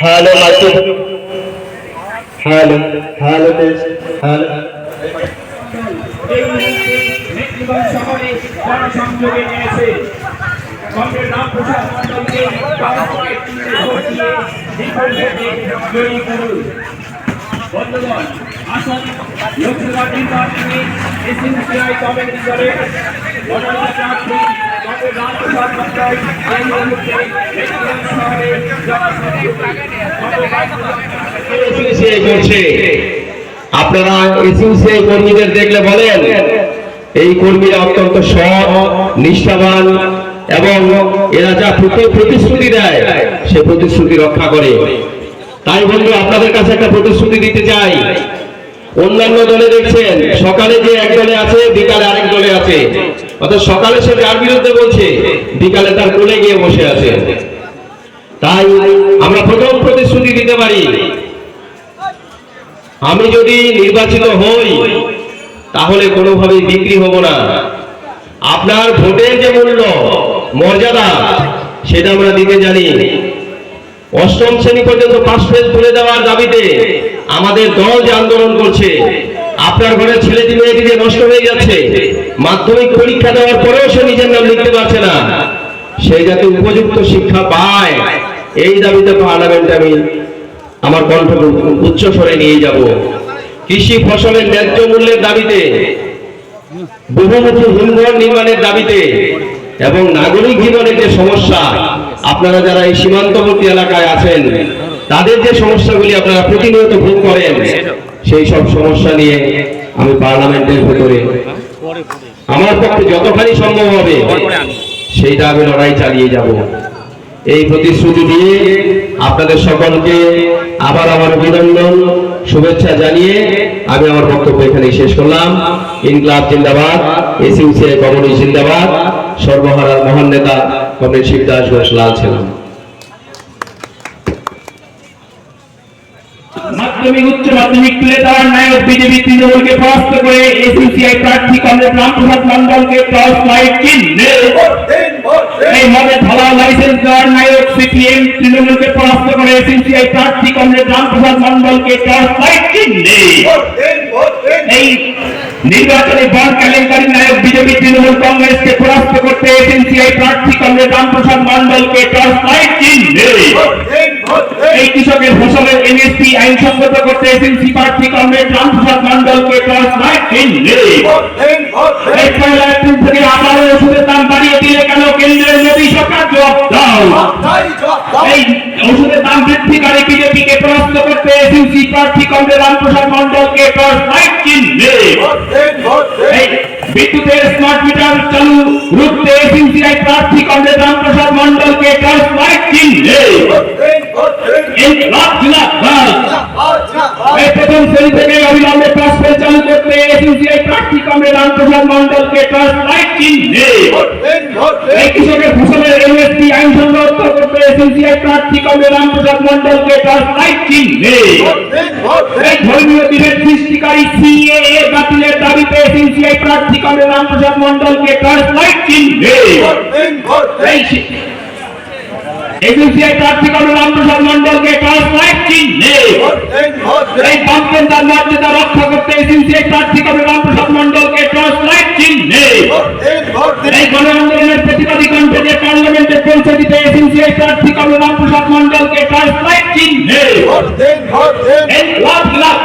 Hello মাইকে hello hello hello শহরে জনসংযোগে নিয়েছে কংগ্রেস দিয়ে বিপুল ভোটে জয়ী করুন। বন্ধুগণ আসুন লোকসভা নির্বাচনে এসএনসিআই কমিটি দলের আপনারা এসইউসিআই কর্মীদের দেখলে বলেন, এই কর্মীরা অত্যন্ত সৎ, নিষ্ঠাবান এবং এরা যা প্রতি- প্রতিশ্রুতি দেয়, সে প্রতিশ্রুতি রক্ষা করে। তাই বন্ধু, আপনাদের কাছে একটা প্রতিশ্রুতি দিতে চাই। অন্যান্য দলে দেখছেন, সকালে যে এক দলে আছে, বিকালে আরেক দলে আছে। অর্থাৎ সকালে সে যার বিরুদ্ধে বলছে, বিকালে তার কোলে গিয়ে বসে আছে। তাই আমরা প্রথম প্রতিশ্রুতি দিতে পারি, আমি যদি নির্বাচিত হই, তাহলে কোনোভাবেই বিক্রি হব না। আপনার ভোটের যে মূল্য, মর্যাদা, সেটা আমরা দিতে জানি। অষ্টম শ্রেণি পর্যন্ত পাস ফেল তুলে দেওয়ার দাবিতে আমাদের দল যে আন্দোলন করছে, আপনার ঘরের ছেলেটি মেয়েটি নষ্ট হয়ে যাচ্ছে। মাধ্যমিক পরীক্ষা দেওয়ার পরেও সে নিজের নাম লিখতে পারছে না। সেই যাতে উপযুক্ত শিক্ষা পায়, এই দাবিতে পার্লামেন্টে আমি আমার কণ্ঠ উচ্চ স্বরে নিয়ে যাব। কৃষি ফসলের ন্যায্য মূল্যের দাবিতে, বহুমুখী হিমঘর নির্মাণের দাবিতে এবং নাগরিক জীবনের যে সমস্যা, আপনারা যারা এই সীমান্তবর্তী এলাকায় আছেন তাদের যে সমস্যাগুলি আপনারা প্রতিনিয়ত ভোগ করেন, সেই সব সমস্যা নিয়ে আমি পার্লামেন্টের ভেতরে আমার পক্ষে যতখানি সম্ভব হবে, সেইটা আমি লড়াই চালিয়ে যাব। এই প্রতিশ্রুতি দিয়ে আপনাদের সকলকে আবার আমার অভিনন্দন, শুভেচ্ছা জানিয়ে আমি আমার বক্তব্য এখানে শেষ করলাম। ইনকলাব জিন্দাবাদ, এসইউসিআই কমিউনিস্ট জিন্দাবাদ সর্বহারার মহান নেতা কমরেড শিবদাস ঘোষ লাল ছিলাম। মাধ্যমিক, উচ্চ মাধ্যমিক তুলে দেওয়ার নায়ক বিজেপি তৃণমূলকে পরাস্ত করে এসিসিআই প্রার্থী কংগ্রেস রামপ্রসাদ মন্ডলকে টস লাইট চিহ্নে এই মদের ধলা লাইসেন্স দেওয়ার নায়ক সিপিএম তৃণমূলকে পরাস্ত করে এসিসিআই প্রার্থী কংগ্রেস রামপ্রসাদ মন্ডলকে টস লাইট চিহ্নে এই নির্বাচনে বন কেলেঙ্কারী নায়ক বিজেপি তৃণমূল কংগ্রেসকে পরাস্ত করতে এসএনসিআই প্রার্থী কংগ্রেস রামপ্রসাদ মন্ডলকে এই কৃষকের ফসলের এমএসপি আইনসঙ্গত করতে এসএনসি প্রার্থী কংগ্রেস রামপ্রসাদ মন্ডলকে এই থেকে আবারও ওষুধের দাম বাড়িয়ে দিলে কেন কেন্দ্রের মোদী জবাব দাও এই ওষুধের দাম বৃদ্ধিকারী বিজেপিকে পরাস্ত করতে এসএনসি প্রার্থী কংগ্রেস রামপ্রসাদ মন্ডলকে টর্চ লাইট চিহ্নে বিদ্যুতের স্মার্ট মিটার চালু রুখতে এসএনসিআই প্রার্থী কংগ্রেস রামপ্রসাদ মন্ডলকে টর্চ লাইট চিহ্নে এই লাখ লাখ প্রথম শ্রেণি থেকে অবিলম্বে ক্লাস ফেল চালু এসএনসিআই প্রার্থী কংগ্রেস রামপ্রসাদ মন্ডলকে টর্চ লাইট চিহ্নে এই কৃষকের ফসলের এমএসপি আইন সংগত করতে এসএনসিআই প্রার্থী কংগ্রেস রামপ্রসাদ মন্ডলকে টর্চ লাইট চিহ্নে এই ধর্মীয় দিনের সৃষ্টিকারী সিএএ বাতিলের দাবিতে এসএনসিআই প্রার্থী কংগ্রেস রামপ্রসাদ মন্ডলকে টর্চ লাইট চিহ্নে এই এসএনসিআই প্রার্থী কংগ্রেস রামপ্রসাদ মন্ডলকে টর্চ লাইট প্রার্থী কংগ্রেস প্রসাদ মন্ডলকে তার লাইট চিহ্নে। এই লাখ লাখ